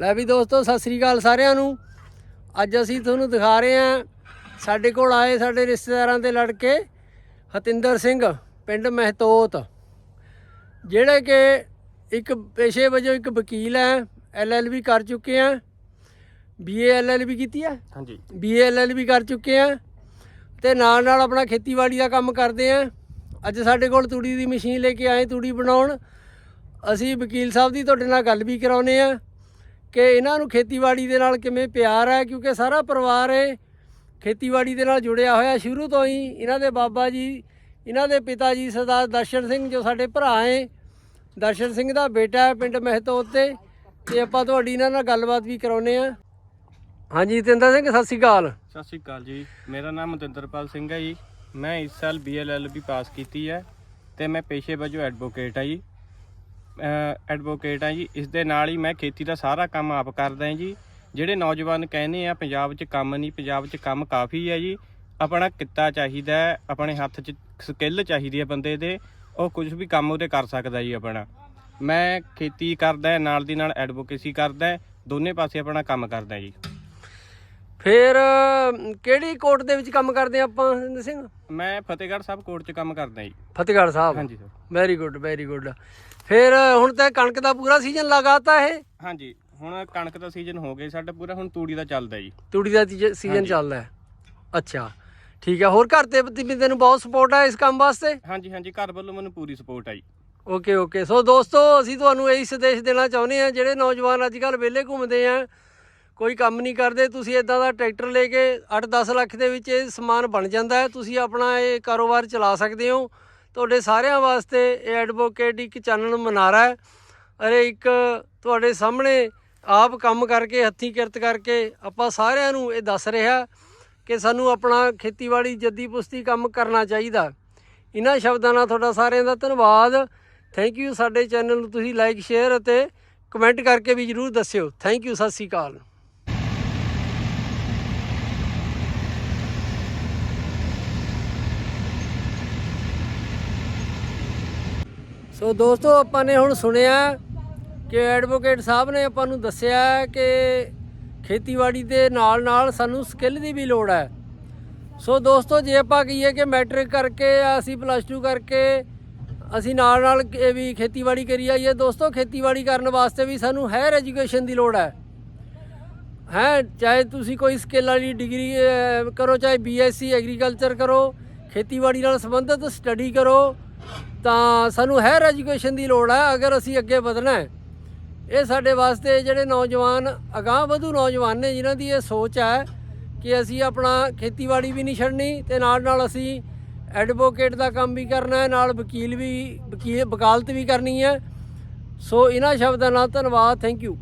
ਲੈ ਵੀ ਦੋਸਤੋ ਸਤਿ ਸ੍ਰੀ ਅਕਾਲ ਸਾਰਿਆਂ ਨੂੰ। ਅੱਜ ਅਸੀਂ ਤੁਹਾਨੂੰ ਦਿਖਾ ਰਹੇ ਹਾਂ ਸਾਡੇ ਕੋਲ ਆਏ ਸਾਡੇ ਰਿਸ਼ਤੇਦਾਰਾਂ ਦੇ ਲੜਕੇ ਹਤਿੰਦਰ ਸਿੰਘ ਪਿੰਡ ਮਹਿਤੋਤ। ਜਿਹੜੇ ਕਿ ਇੱਕ ਪੇਸ਼ੇ ਵਜੋਂ ਇੱਕ ਵਕੀਲ ਹੈ ਐਲਐਲਬੀ ਕਰ ਚੁੱਕੇ ਆ। ਬੀਏ ਐਲਐਲਬੀ ਕੀਤੀ ਹੈ ਹਾਂਜੀ। ਬੀਏ ਐਲਐਲਬੀ ਕਰ ਚੁੱਕੇ ਆ ਤੇ ਨਾਲ ਨਾਲ ਆਪਣਾ ਖੇਤੀਬਾੜੀ ਦਾ ਕੰਮ ਕਰਦੇ ਆ। ਅੱਜ ਸਾਡੇ ਕੋਲ ਤੂੜੀ ਦੀ ਮਸ਼ੀਨ ਲੈ ਕੇ ਆਏ ਤੂੜੀ ਬਣਾਉਣ। ਅਸੀਂ ਵਕੀਲ ਸਾਹਿਬ ਦੀ ਤੁਹਾਡੇ ਨਾਲ ਗੱਲ ਵੀ ਕਰਾਉਨੇ ਆ। ਕਿ ਇਹਨਾਂ ਨੂੰ ਖੇਤੀਬਾੜੀ ਦੇ ਨਾਲ ਕਿਵੇਂ ਪਿਆਰ ਹੈ, ਕਿਉਂਕਿ ਸਾਰਾ ਪਰਿਵਾਰ ਹੈ ਖੇਤੀਬਾੜੀ ਦੇ ਨਾਲ ਜੁੜਿਆ ਹੋਇਆ ਸ਼ੁਰੂ ਤੋਂ ਹੀ ਇਹਨਾਂ ਦੇ ਬਾਬਾ ਜੀ, ਇਹਨਾਂ ਦੇ ਪਿਤਾ ਜੀ ਸਰਦਾਰ ਦਰਸ਼ਨ ਸਿੰਘ ਜੋ ਸਾਡੇ ਭਰਾ ਹੈ, ਦਰਸ਼ਨ ਸਿੰਘ ਦਾ ਬੇਟਾ ਹੈ ਪਿੰਡ ਮਹਿਤੋਤ ਤੇ ਤੇ ਆਪਾਂ ਤੁਹਾਡੀ ਇਹਨਾਂ ਨਾਲ ਗੱਲਬਾਤ ਵੀ ਕਰਾਉਨੇ ਆ ਹਾਂਜੀ ਜਤਿੰਦਰ ਸਿੰਘ, ਸਤਿ ਸ਼੍ਰੀ ਅਕਾਲ। ਸਤਿ ਸ਼੍ਰੀ ਅਕਾਲ ਜੀ। ਮੇਰਾ ਨਾਮ ਮਤਿੰਦਰਪਾਲ ਸਿੰਘ ਹੈ ਜੀ। ਮੈਂ ਇਸ ਸਾਲ ਬੀਐਲਐਲਬੀ ਪਾਸ ਕੀਤੀ ਹੈ ਤੇ ਮੈਂ ਪੇਸ਼ੇ ਵਜੋਂ ਐਡਵੋਕੇਟ ਹਾਂ ਜੀ। ਐਡਵੋਕੇਟ ਹਾਂ ਜੀ। ਇਸ ਦੇ ਨਾਲ ਹੀ ਮੈਂ ਖੇਤੀ ਦਾ ਸਾਰਾ ਕੰਮ ਆਪ ਕਰਦਾ ਜੀ। ਜਿਹੜੇ ਨੌਜਵਾਨ ਕਹਿੰਦੇ ਆ ਪੰਜਾਬ 'ਚ ਕੰਮ ਨਹੀਂ ਪੰਜਾਬ 'ਚ ਕੰਮ ਕਾਫੀ ਹੈ ਜੀ। ਆਪਣਾ ਕਿੱਤਾ ਚਾਹੀਦਾ ਆਪਣੇ ਹੱਥ 'ਚ ਸਕਿੱਲ ਚਾਹੀਦੀ ਹੈ ਬੰਦੇ ਦੇ। ਉਹ ਕੁਝ ਵੀ ਕੰਮ ਉਹਦੇ ਕਰ ਸਕਦਾ ਜੀ ਆਪਣਾ। ਮੈਂ ਖੇਤੀ ਕਰਦਾ ਨਾਲ ਦੀ ਨਾਲ ਐਡਵੋਕੇਸੀ ਕਰਦਾ ਦੋਨੇ ਪਾਸੇ ਆਪਣਾ ਕੰਮ ਕਰਦਾ ਜੀ। ਫਿਰ ਕਿਹੜੀ ਕੋਰਟ ਦੇ ਵਿੱਚ ਕੰਮ ਕਰਦੇ ਆਪਾਂ ਹਰਿੰਦਰ ਸਿੰਘ? ਮੈਂ ਫਤਿਹਗੜ੍ਹ ਸਾਹਿਬ ਕੋਰਟ 'ਚ ਕੰਮ ਕਰਦਾ ਜੀ। ਫਤਿਹਗੜ੍ਹ ਸਾਹਿਬ? ਹਾਂਜੀ sir. Very good very good ਫਿਰ ਹੁਣ ਤਾਂ ਕਣਕ ਦਾ ਪੂਰਾ ਸੀਜ਼ਨ ਲਗਾਤਾ ਇਹ। ਹਾਂਜੀ ਹੁਣ ਕਣਕ ਦਾ ਸੀਜ਼ਨ ਹੋ ਗਿਆ ਸਾਡਾ ਪੂਰਾ ਹੁਣ ਤੂੜੀ ਦਾ ਚੱਲਦਾ ਜੀ। ਤੂੜੀ ਦਾ ਸੀਜ਼ਨ। ਚੱਲਦਾ ਹੈ। ਅੱਛਾ ਠੀਕ ਹੈ ਹੋਰ ਘਰ ਤੇ ਵੀ ਤੈਨੂੰ ਬਹੁਤ ਸਪੋਰਟ ਹੈ ਇਸ ਕੰਮ ਵਾਸਤੇ? ਹਾਂਜੀ ਹਾਂਜੀ ਘਰ ਵੱਲੋਂ ਮੈਨੂੰ ਪੂਰੀ ਸਪੋਰਟ ਆਈ ਓਕੇ ਓਕੇ ਸੋ ਦੋਸਤੋ ਅਸੀਂ ਤੁਹਾਨੂੰ ਇਹ ਸੰਦੇਸ਼ ਦੇਣਾ ਚਾਹੁੰਦੇ ਹਾਂ ਜਿਹੜੇ ਨੌਜਵਾਨ ਅੱਜ ਕੱਲ੍ਹ ਵਿਹਲੇ ਘੁੰਮਦੇ ਆ ਕੋਈ ਕੰਮ ਨਹੀਂ ਕਰਦੇ ਤੁਸੀਂ ਇਦਾਂ ਦਾ ਟਰੈਕਟਰ ਲੈ ਕੇ 8-10 ਲੱਖ ਦੇ ਵਿੱਚ ਇਹ ਸਮਾਨ ਬਣ ਜਾਂਦਾ ਹੈ ਤੁਸੀਂ ਆਪਣਾ ਇਹ ਕਾਰੋਬਾਰ ਚਲਾ ਸਕਦੇ ਹੋ। ਤੁਹਾਡੇ ਸਾਰਿਆਂ ਵਾਸਤੇ ਇਹ ਐਡਵੋਕੇਟ ਇੱਕ ਚਾਨਣ ਮਨਾਰਾ ਹੈ। ਅਰੇ ਇੱਕ ਤੁਹਾਡੇ ਸਾਹਮਣੇ ਆਪ ਕੰਮ ਕਰਕੇ, ਹੱਥੀਂ ਕਿਰਤ ਕਰਕੇ ਆਪਾਂ ਸਾਰਿਆਂ ਨੂੰ ਇਹ ਦੱਸ ਰਿਹਾ ਕਿ ਸਾਨੂੰ ਆਪਣਾ ਖੇਤੀਬਾੜੀ ਜੱਦੀ ਪੁਸਤੀ ਕੰਮ ਕਰਨਾ ਚਾਹੀਦਾ। ਇਹਨਾਂ ਸ਼ਬਦਾਂ ਨਾਲ ਤੁਹਾਡਾ ਸਾਰਿਆਂ ਦਾ ਧੰਨਵਾਦ। ਥੈਂਕ ਯੂ ਸਾਡੇ ਚੈਨਲ ਨੂੰ ਤੁਸੀਂ ਲਾਈਕ ਸ਼ੇਅਰ ਅਤੇ ਕਮੈਂਟ ਕਰਕੇ ਵੀ ਜਰੂਰ ਦੱਸਿਓ। ਥੈਂਕ ਯੂ ਸਤਿ ਸ਼੍ਰੀ ਅਕਾਲ। ਸੋ ਦੋਸਤੋ, ਆਪਾਂ ਨੇ ਹੁਣ ਸੁਣਿਆ ਕਿ ਐਡਵੋਕੇਟ ਸਾਹਿਬ ਨੇ ਆਪਾਂ ਨੂੰ ਦੱਸਿਆ ਕਿ ਖੇਤੀਬਾੜੀ ਦੇ ਨਾਲ ਨਾਲ ਸਾਨੂੰ ਸਕਿੱਲ ਦੀ ਵੀ ਲੋੜ ਹੈ। ਸੋ ਦੋਸਤੋ, ਜੇ ਆਪਾਂ ਕਹੀਏ ਕਿ ਮੈਟ੍ਰਿਕ ਕਰਕੇ ਅਸੀਂ ਪਲੱਸ 2 ਕਰਕੇ ਅਸੀਂ ਨਾਲ ਨਾਲ ਇਹ ਵੀ ਖੇਤੀਬਾੜੀ ਕਰੀ ਆਈਏ, ਦੋਸਤੋ, ਖੇਤੀਬਾੜੀ ਕਰਨ ਵਾਸਤੇ ਵੀ ਸਾਨੂੰ ਹਾਇਰ ਐਜੂਕੇਸ਼ਨ ਦੀ ਲੋੜ ਹੈ। ਹੈ, ਚਾਹੇ ਤੁਸੀਂ ਕੋਈ ਸਕਿੱਲ ਵਾਲੀ ਡਿਗਰੀ ਕਰੋ, ਚਾਹੇ ਬੀਐਸਸੀ ਐਗਰੀਕਲਚਰ ਕਰੋ, ਖੇਤੀਬਾੜੀ ਨਾਲ ਸੰਬੰਧਿਤ ਸਟੱਡੀ ਕਰੋ ਤਾਂ ਸਾਨੂੰ ਹਾਇਰ ਐਜੂਕੇਸ਼ਨ ਦੀ ਲੋੜ ਹੈ, ਅਗਰ ਅਸੀਂ ਅੱਗੇ ਵਧਣਾ ਹੈ। ਇਹ ਸਾਡੇ ਵਾਸਤੇ ਜਿਹੜੇ ਨੌਜਵਾਨ, ਅਗਾਂਹ ਵਧੂ ਨੌਜਵਾਨ ਨੇ, ਜਿਨ੍ਹਾਂ ਦੀ ਇਹ ਸੋਚ ਹੈ ਕਿ ਅਸੀਂ ਆਪਣਾ ਖੇਤੀਬਾੜੀ ਵੀ ਨਹੀਂ ਛੱਡਣੀ ਤੇ ਨਾਲ ਨਾਲ ਅਸੀਂ ਐਡਵੋਕੇਟ ਦਾ ਕੰਮ ਵੀ ਕਰਨਾ ਹੈ, ਨਾਲ ਵਕੀਲ ਵੀ, ਵਕੀਲ, ਵਕਾਲਤ ਵੀ ਕਰਨੀ ਹੈ। ਸੋ ਇਹਨਾਂ ਸ਼ਬਦਾਂ ਨਾਲ ਧੰਨਵਾਦ ਥੈਂਕ ਯੂ